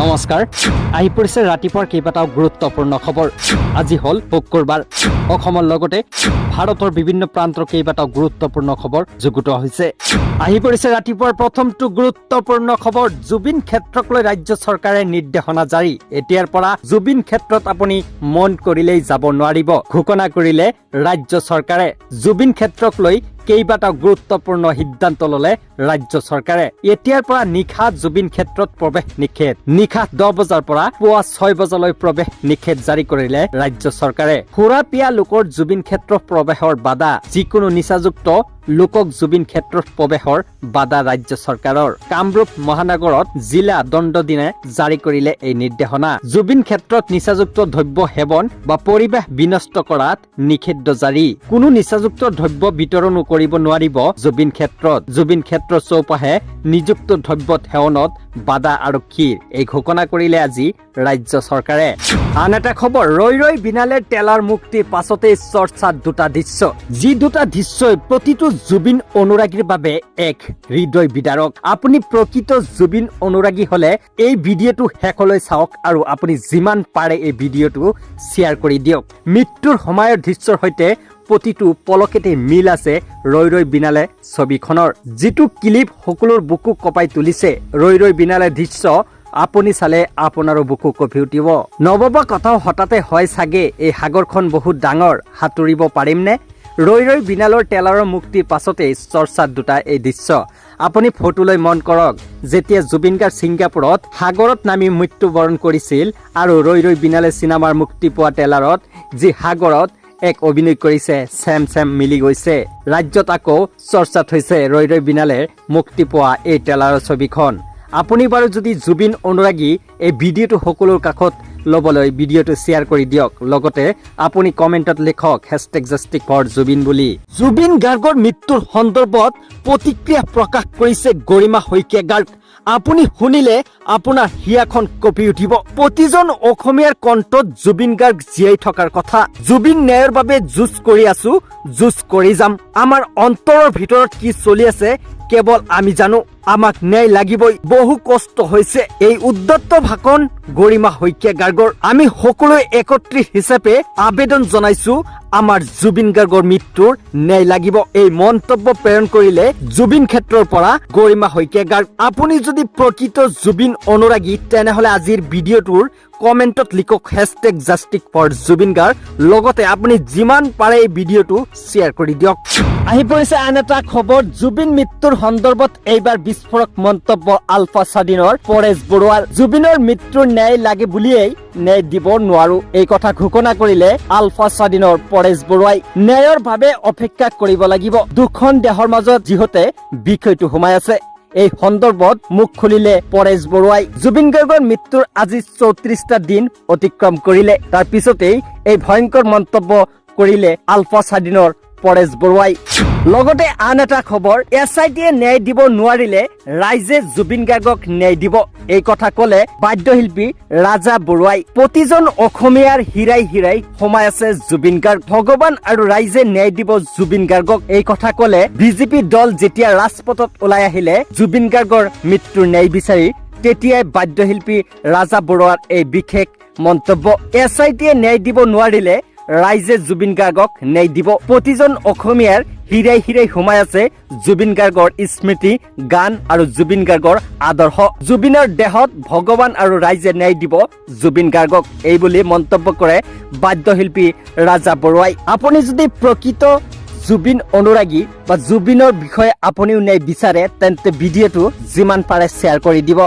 নমস্কাৰ। আহি পৰিছে ৰাতিপুৱাৰ কেইবাটাও গুৰুত্বপূৰ্ণ খবৰ। আজি হ'ল শুক্ৰবাৰ। অসমৰ লগতে ভাৰতৰ বিভিন্ন প্ৰান্তৰ কেইবাটাও গুৰুত্বপূৰ্ণ খবৰ যুগুতোৱা হৈছে। আহি পৰিছে ৰাতিপুৱাৰ প্ৰথমটো গুৰুত্বপূৰ্ণ খবৰ, জুবিন ক্ষেত্ৰক লৈ ৰাজ্য চৰকাৰে নিৰ্দেশনা জাৰি। এতিয়াৰ পৰা জুবিন ক্ষেত্ৰত আপুনি মন কৰিলেই যাব নোৱাৰিব। ঘোষণা কৰিলে ৰাজ্য চৰকাৰে। জুবিন ক্ষেত্ৰক লৈ কেইবাটাও গুৰুত্বপূৰ্ণ সিদ্ধান্ত ললে ৰাজ্য চৰকাৰে। এতিয়াৰ পৰা নিশা জুবিন ক্ষেত্ৰত প্ৰৱেশ নিষেধ। নিশা দহ বজাৰ পৰা পুৱা ছয় বজালৈ প্ৰৱেশ নিষেধ জাৰি কৰিলে ৰাজ্য চৰকাৰে। সুৰাপিয়া লোকৰ জুবিন ক্ষেত্ৰত প্ৰৱেশৰ বাধা। যিকোনো নিচাযুক্ত লোকক জুবিন ক্ষেত্ৰত প্ৰৱেশৰ বাধা ৰাজ্য চৰকাৰৰ। কামৰূপ মহানগৰত জিলা দণ্ড দিনে জাৰি কৰিলে এই নিৰ্দেশনা। জুবিন ক্ষেত্ৰত নিচাযুক্ত দ্ৰব্য সেৱন বা পৰিৱেশ বিনষ্ট কৰাত নিষিদ্ধ জাৰি। কোনো নিচাযুক্ত দ্ৰব্য বিতৰণো কৰিব নোৱাৰিব জুবিন ক্ষেত্ৰত। জুবিন ক্ষেত্ৰৰ চৌপাশে নিযুক্ত দ্ৰব্য সেৱনত বাধা আৰক্ষীৰ। এই ঘোষণা কৰিলে আজি ৰাজ্য চৰকাৰে। আন এটা খবৰ, ৰৈ ৰৈ বিনালেৰ টেলাৰ মুক্তিৰ পাছতেই চৰ্চাত দুটা দৃশ্য যি দুটা দৃশ্যই প্ৰতিটো জুবিন অনুৰাগীৰ বাবে এক হৃদয় বিদাৰক। আপুনি প্ৰকৃত জুবিন অনুৰাগী হলে এই ভিডিঅ'টো শেষলৈ চাওক আৰু আপুনি যিমান পাৰে এই ভিডিঅ'টো শ্বেয়াৰ কৰি দিয়ক। মৃত্যুৰ সময়ৰ দৃশ্যৰ সৈতে প্ৰতিটো পলকেতে মিল আছে ৰৈ ৰৈ বিনালে ছবিখনৰ। যিটো ক্লিপ সকলোৰ বুকু কঁপাই তুলিছে, ৰৈ ৰৈ বিনালে দৃশ্য আপুনি চালে আপোনাৰো বুকু কঁপি উঠিব। নৱবা কথাও হঠাতে হয় চাগে, এই সাগৰখন বহুত ডাঙৰ, সাঁতুৰিব পাৰিমনে? ৰৈ ৰৈ বিনালৰ টেলাৰৰ মুক্তিৰ পাছতেই চৰ্চাত দুটা এই দৃশ্য। আপুনি ফটোলৈ মন কৰক, যেতিয়া জুবিন গাৰ্গ ছিংগাপুৰত সাগৰত নামি মৃত্যুবৰণ কৰিছিল আৰু ৰৈ ৰৈ বিনালে চিনেমাৰ মুক্তি পোৱা টেলাৰত যি সাগৰত এক অভিনয় কৰিছে চেম চেম মিলি গৈছে। ৰাজ্যত আকৌ চৰ্চাত হৈছে ৰৈ ৰৈ বিনালে মুক্তি পোৱা এই ট্ৰেলাৰৰ ছবিখন। আপুনি বাৰু যদি জুবিন অনুৰাগী এই ভিডিঅ'টো সকলোৰ কাষত ল'বলৈ ভিডিঅ'টো শ্বেয়াৰ কৰি দিয়ক, লগতে আপুনি কমেণ্টত লিখক হেছটেগ জাষ্টিক ফৰ জুবিন বুলি। জুবিন গাৰ্গৰ মৃত্যুৰ সন্দৰ্ভত প্ৰতিক্ৰিয়া প্ৰকাশ কৰিছে গৰিমা শইকীয়া গাৰ্গ। আপুনি শুনিলে আপোনাৰ হিয়াখন কঁপি উঠিব। প্ৰতিজন অসমীয়াৰ কণ্ঠত জুবিন গাৰ্গ জীয়াই থকাৰ কথা। জুবিন ন্যায়ৰ বাবে যুঁজ কৰি আছো, যুঁজ কৰি যাম। আমাৰ অন্তৰৰ ভিতৰত কি চলি আছে কেৱল আমি জানো, আমাক ন্যায় লাগিবই। বহু কষ্ট হৈছে এই উদ্যত্ত ভাষণ গৰিমা শইকীয়া গাৰ্গৰ। আমি সকলোৱে একত্ৰিত হিচাপে আবেদন জনাইছো, আমাৰ জুবিন গাৰ্গৰ মৃত্যুৰ ন্যায় লাগিব। এই মন্তব্য প্ৰেৰণ কৰিলে জুবিন ক্ষেত্ৰৰ পৰা গৰিমা শইকীয়া গাৰ্গ। আপুনি যদি প্ৰকৃত জুবিন অনুৰাগী, তেনেহলে আজিৰ ভিডিঅ'টোৰ কমেণ্টত লিখক hashtag justice for Zubeen Garg লগতে আপুনি যিমান পাৰে এই ভিডিঅ'টো শ্বেয়াৰ কৰি দিয়ক। আহি পৰিছে আন এটা খবৰ, জুবিন মৃত্যুৰ সন্দৰ্ভত এইবাৰ বিস্ফোৰক মন্তব্য আলফা স্বাধীনৰ পৰেশ বৰুৱাৰ। জুবিনৰ মৃত্যুৰ ন্যায় লাগে বুলিয়েই ন্যায় দিব নোৱাৰো। এই কথা ঘোষণা কৰিলে আলফা স্বাধীনৰ পৰেশ বৰুৱাই। ন্যায়ৰ বাবে অপেক্ষা কৰিব লাগিব। দুখন দেশৰ মাজত যিহতে বিষয়টো সোমাই আছে। এই সন্দৰ্ভত মুখ খুলিলে পৰেশ বৰুৱাই জুবিন গাৰ্গৰ মৃত্যুৰ আজি চৌত্ৰিশটা দিন অতিক্ৰম কৰিলে। তাৰ পিছতেই এই ভয়ংকৰ মন্তব্য কৰিলে আলফা স্বাধীনৰ পৰেশ বৰুৱাই। লগতে আন এটা খবৰ, এছ আই টিয়ে ন্যায় দিব নোৱাৰিলে ৰাইজে জুবিন গাৰ্গক ন্যায় দিব। এই কথা কলে বাদ্যশিল্পী ৰাজা বৰুৱাই। প্ৰতিজন অসমীয়াৰ হীৰাই হীৰাই সোমাই আছে জুবিন গাৰ্গ। ভগৱান আৰু ৰাইজে ন্যায় দিব জুবিন গাৰ্গক। এই কথা কলে বিজেপি দল যেতিয়া ৰাজপথত ওলাই আহিলে, জুবিন গাৰ্গৰ মৃত্যুৰ ন্যায় বিচাৰি তেতিয়াই বাদ্যশিল্পী ৰাজা বৰুৱাৰ এই বিশেষ মন্তব্য। এছ আই টিয়ে ন্যায় দিব নোৱাৰিলে ৰাইজে জুবিন গাৰ্গক ন্যায় দিব। প্ৰতিজন অসমীয়াৰ হীৰাই হীৰাই সোমাই আছে জুবিন গাৰ্গৰ স্মৃতি, গান আৰু জুবিন গাৰ্গৰ আদৰ্শ। জুবিনৰ দেহত ভগৱান আৰু ৰাইজে ন্যায় দিব জুবিন গাৰ্গক। এই বুলি মন্তব্য কৰে বাদ্যশিল্পী ৰাজা বৰুৱাই। আপুনি যদি প্ৰকৃত জুবিন অনুৰাগী বা জুবিনৰ বিষয়ে আপুনিও ন্যায় বিচাৰে, তেন্তে ভিডিঅ'টো যিমান পাৰে শ্বেয়াৰ কৰি দিব।